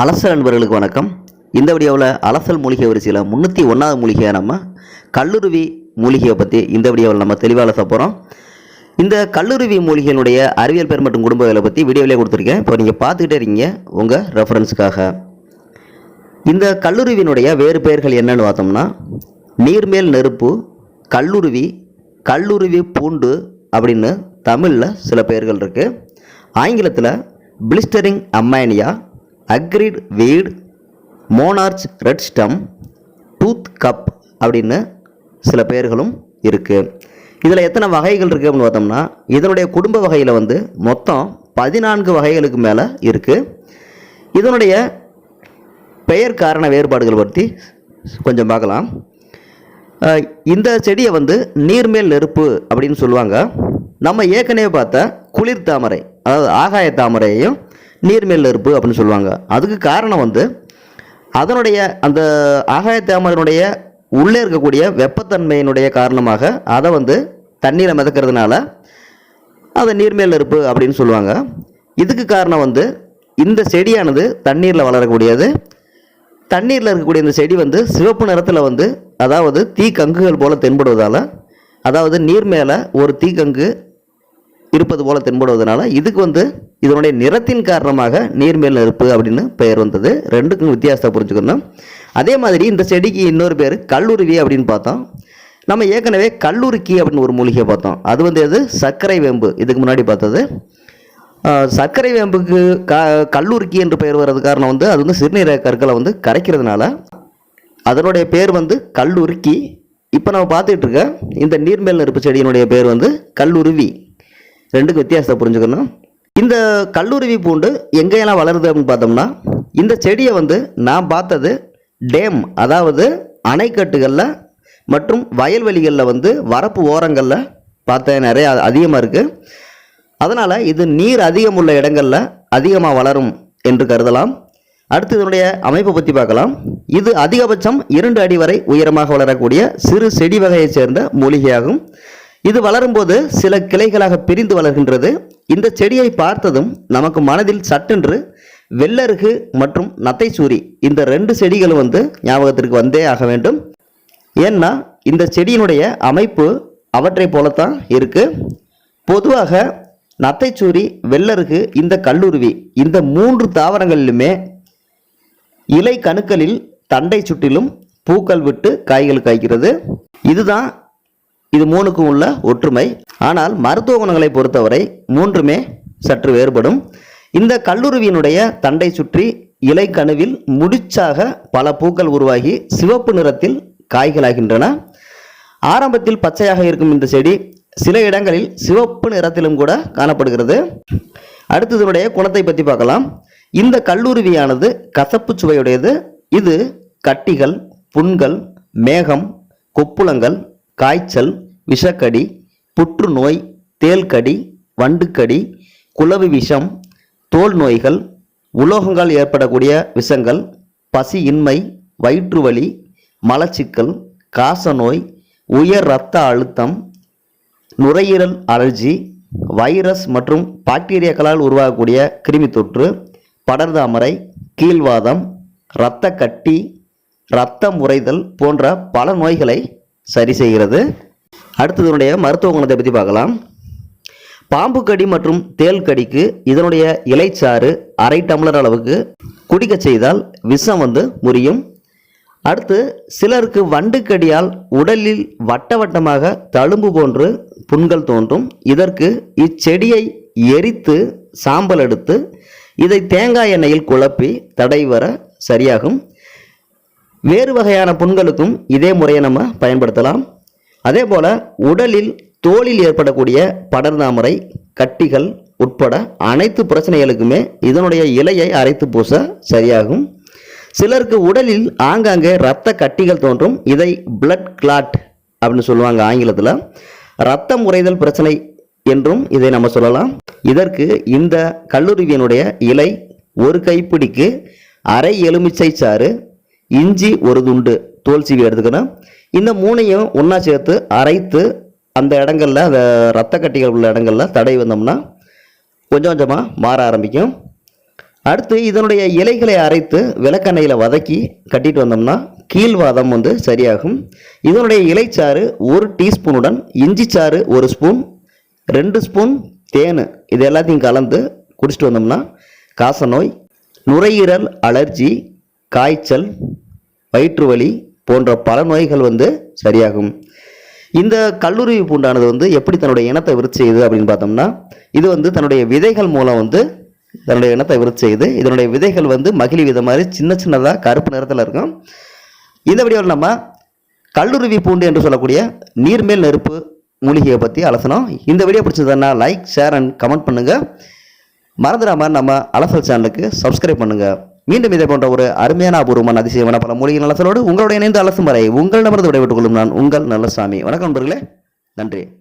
அலசல் நண்பர்களுக்கு வணக்கம். இந்த வீடியோவில் அலசல் மூலிகை வரிசையில் முந்நூற்றி ஒன்றாவது மூலிகையை நம்ம கல்லுருவி மூலிகையை பற்றி இந்த வீடியோவில் நம்ம தெளிவாக அலச போகிறோம். இந்த கல்லுருவி மூலிகையினுடைய அறிவியல் பேர் மற்றும் குடும்பங்களை பற்றி வீடியோவிலே கொடுத்துருக்கேன். இப்போ நீங்கள் பார்த்துக்கிட்டே இருக்கீங்க. உங்கள் ரெஃபரன்ஸுக்காக இந்த கல்லுருவியினுடைய வேறு பெயர்கள் என்னென்னு பார்த்தோம்னா நீர்மேல் நெருப்பு கல்லுருவி கல்லுருவி பூண்டு அப்படின்னு தமிழில் சில பெயர்கள் இருக்குது ஆங்கிலத்தில் blistering ammonia acrid weed monarch red stem tooth cup அப்படின்னு சில பெயர்களும் இருக்குது இதில் எத்தனை வகைகள் இருக்குது அப்படின்னு பார்த்தோம்னா இதனுடைய குடும்ப வகையில் வந்து மொத்தம் பதினான்கு வகைகளுக்கு மேலே இருக்குது இதனுடைய பெயர் காரண வேறுபாடுகள் பற்றி கொஞ்சம் பார்க்கலாம். இந்த செடியை வந்து நீர்மேல் நெருப்பு அப்படின்னு சொல்லுவாங்க. நம்ம ஏற்கனவே பார்த்த குளிர் தாமரை அதாவது ஆகாய தாமரையையும் நீர்மேல் நெருப்பு அப்படின்னு சொல்லுவாங்க. அதுக்கு காரணம் வந்து அதனுடைய அந்த ஆகாய தேமதனுடைய உள்ளே இருக்கக்கூடிய வெப்பத்தன்மையினுடைய காரணமாக அதை வந்து தண்ணீரை மிதக்கிறதுனால அதை நீர்மேல் நெருப்பு அப்படின்னு சொல்லுவாங்க. இதுக்கு காரணம் வந்து இந்த செடியானது தண்ணீரில் வளரக்கூடியது. தண்ணீரில் இருக்கக்கூடிய இந்த செடி வந்து சிவப்பு நிறத்தில் வந்து அதாவது தீக்கங்குகள் போல் தென்படுவதால் அதாவது நீர் மேலே ஒரு தீக்கங்கு இருப்பது போல தென்படுவதனால இதுக்கு வந்து இதனுடைய நிறத்தின் காரணமாக நீர்மேல் நெருப்பு அப்படின்னு பெயர் வந்தது. ரெண்டுக்கும் வித்தியாசத்தை புரிஞ்சுக்கணும். அதே மாதிரி இந்த செடிக்கு இன்னொரு பேர் கல்லுருவி அப்படின்னு பார்த்தோம். நம்ம ஏற்கனவே கல்லுருக்கி அப்படின்னு ஒரு மூலிகை பார்த்தோம். அது வந்து எது? சர்க்கரை வேம்பு. இதுக்கு முன்னாடி பார்த்தது. சர்க்கரை வேம்புக்கு க கல்லுருக்கி என்று பெயர் வர்றது காரணம் வந்து அது வந்து சிறுநீரக கற்களை வந்து கரைக்கிறதுனால அதனுடைய பேர் வந்து கல்லுருக்கி. இப்போ நம்ம பார்த்துட்டு இருக்க இந்த நீர்மேல் நெருப்பு செடியினுடைய பேர் வந்து கல்லுருவி ரெண்டுக்கு வித்தியாசத்தை புரிஞ்சுக்கணும். இந்த கல்லூரிவி பூண்டு எங்கேயெல்லாம் வளருது அப்படின்னு பார்த்தோம்னா இந்த செடியை வந்து நான் பார்த்தது டேம் அதாவது அணைக்கட்டுகளில் மற்றும் வயல்வெளிகளில் வந்து வரப்பு ஓரங்களில் பார்த்தேன். நிறையா அதிகமாக இருக்குது அதனால் இது நீர் அதிகம் உள்ள இடங்களில் அதிகமாக வளரும் என்று கருதலாம். அடுத்து இதனுடைய அமைப்பை பற்றி பார்க்கலாம். இது அதிகபட்சம் இரண்டு அடி வரை உயரமாக வளரக்கூடிய சிறு செடி வகையைச் சேர்ந்த மூலிகையாகும். இது வளரும்போது சில கிளைகளாக பிரிந்து வளர்கின்றது. இந்த செடியை பார்த்ததும் நமக்கு மனதில் சட்டென்று வெள்ளருகு மற்றும் நத்தைச்சூரி இந்த ரெண்டு செடிகளும் வந்து ஞாபகத்திற்கு வந்தே ஆக வேண்டும். ஏன்னா இந்த செடியினுடைய அமைப்பு அவற்றை போலத்தான் இருக்குது பொதுவாக நத்தைச்சூரி வெள்ளருகு இந்த கல்லுருவி இந்த மூன்று தாவரங்களிலுமே இலை கணுக்களில் தண்டை சுற்றிலும் பூக்கள் விட்டு காய்கள் காய்க்கிறது இதுதான் இது மூணுக்கும் உள்ள ஒற்றுமை. ஆனால் மருத்துவ குணங்களை பொறுத்தவரை மூன்றுமே சற்று வேறுபடும். இந்த கல்லுருவியினுடைய தண்டை சுற்றி இலை கணுவில் முடிச்சாக பல பூக்கள் உருவாகி சிவப்பு நிறத்தில் காய்களாகின்றன. ஆரம்பத்தில் பச்சையாக இருக்கும் இந்த செடி சில இடங்களில் சிவப்பு நிறத்திலும் கூட காணப்படுகிறது. அடுத்து குணத்தை பற்றி பார்க்கலாம். இந்த கல்லுருவியானது கசப்பு சுவையுடையது. இது கட்டிகள் புண்கள் மேகம் கொப்புளங்கள் காய்ச்சல் விஷக்கடி புற்றுநோய் தேள்கடி வண்டுக்கடி குளவு விஷம் தோல் நோய்கள் உலோகங்களால் ஏற்படக்கூடிய விஷங்கள் பசி இன்மை வயிற்றுவலி மலச்சிக்கல் காசநோய் உயர் இரத்த அழுத்தம் நுரையீரல் அலர்ஜி வைரஸ் மற்றும் பாக்டீரியாக்களால் உருவாகக்கூடிய கிருமி தொற்று படர்தாமரை கீழ்வாதம் இரத்த கட்டி இரத்தம் உறைதல் போன்ற பல நோய்களை சரி செய்கிறது. அடுத்ததனுடைய மருத்துவ குணத்தை பற்றி பார்க்கலாம். பாம்பு கடி மற்றும் தேள் கடிக்கு இதனுடைய இலைச்சாறு அரை டம்ளர் அளவுக்கு குடிக்க செய்தால் விஷம் வந்து முறியும். அடுத்து சிலருக்கு வண்டுக்கடியால் உடலில் வட்ட வட்டமாக தழும்பு போன்று புண்கள் தோன்றும். இதற்கு இச்செடியை எரித்து சாம்பல் எடுத்து இதை தேங்காய் எண்ணெயில் குழப்பி தடை வர சரியாகும். வேறு வகையான புண்களுக்கும் இதே முறையை நம்ம பயன்படுத்தலாம். அதே போல் உடலில் தோலில் ஏற்படக்கூடிய படர்தாமரை கட்டிகள் உட்பட அனைத்து பிரச்சனைகளுக்குமே இதனுடைய இலையை அரைத்து பூச சரியாகும். சிலருக்கு உடலில் ஆங்காங்கே இரத்த கட்டிகள் தோன்றும். இதை பிளட் கிளாட் அப்படின்னு சொல்லுவாங்க ஆங்கிலத்தில். இரத்தம் உறைதல் பிரச்சனை என்றும் இதை நம்ம சொல்லலாம். இதற்கு இந்த கல்லூரிவியனுடைய இலை ஒரு கைப்பிடிக்கு அரை எலுமிச்சை சாறு இஞ்சி ஒரு துண்டு தோல் சீவி எடுத்துக்கணும். இந்த மூணையும் ஒன்றா சேர்த்து அரைத்து அந்த இடங்கள்ல அந்த ரத்த கட்டிகள் உள்ள இடங்களில் தடை வந்தோம்னா கொஞ்சம் கொஞ்சமாக மாற ஆரம்பிக்கும். அடுத்து இதனுடைய இலைகளை அரைத்து விளக்கெண்ணெயில் வதக்கி கட்டிட்டு வந்தோம்னா கீழ்வாதம் வந்து சரியாகும். இதனுடைய இலைச்சாறு ஒரு டீஸ்பூனுடன் இஞ்சி சாறு ஒரு ஸ்பூன் ரெண்டு ஸ்பூன் தேன் இது எல்லாத்தையும் கலந்து குடிச்சிட்டு வந்தோம்னா காசநோய் நுரையீரல் அலர்ஜி காய்ச்சல் வயிற்று வலி போன்ற பல நோய்கள் வந்து சரியாகும். இந்த கல்லூரி பூண்டானது வந்து எப்படி தன்னுடைய இனத்தை விருத்தி செய்யுது அப்படின்னு பார்த்தோம்னா இது வந்து தன்னுடைய விதைகள் மூலம் வந்து தன்னுடைய இனத்தை விருத்தி செய்யுது. இதனுடைய விதைகள் வந்து மகிழி விதை மாதிரி சின்ன சின்னதாக கருப்பு நிறத்தில் இருக்கும். இந்த வீடியோவில் நம்ம கல்லுருவி பூண்டு என்று சொல்லக்கூடிய நீர்மேல் நெருப்பு மூலிகையை பற்றி அலசனம் இந்த வீடியோ பிடிச்சதுன்னா லைக் ஷேர் அண்ட் கமெண்ட் பண்ணுங்கள் மறந்துடாமல் நம்ம அலசல் சேனலுக்கு சப்ஸ்கிரைப் பண்ணுங்கள் மீண்டும் இதே போன்ற ஒரு அருமையான அபூர்வமான அதிசயமான பல மூலிகை நலசலோடு உங்களோட இணைந்து அலசும் வரை உங்கள் நமது விடைபெற்றுக் கொள்ளும் நான் உங்கள் நல்லசாமி. வணக்கம் நண்பர்களே. நன்றி.